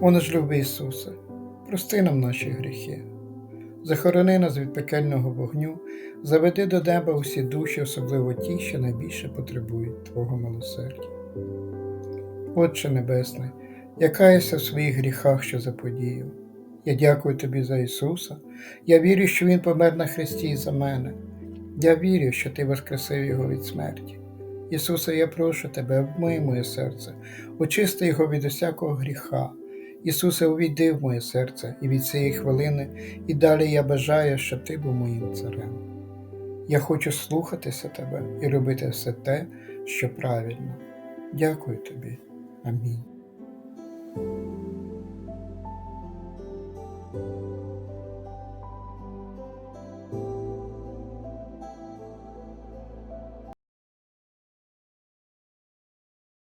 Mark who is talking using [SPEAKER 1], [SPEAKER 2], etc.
[SPEAKER 1] О ж любий Ісусе, прости нам наші гріхи, захорони нас від пекельного вогню, заведи до неба усі душі, особливо ті, що найбільше потребують Твого милосердя. Отче Небесний, я каюся в своїх гріхах, що заподіяв. Я дякую Тобі за Ісуса. Я вірю, що Він помер на Христі за мене. Я вірю, що Ти воскресив Його від смерті. Ісусе, я прошу Тебе, обмий моє серце, очисти його від усякого гріха. Ісусе, увійди в моє серце і від цієї хвилини, і далі я бажаю, щоб Ти був моїм царем. Я хочу слухатися Тебе і робити все те, що правильно. Дякую Тобі. Амінь.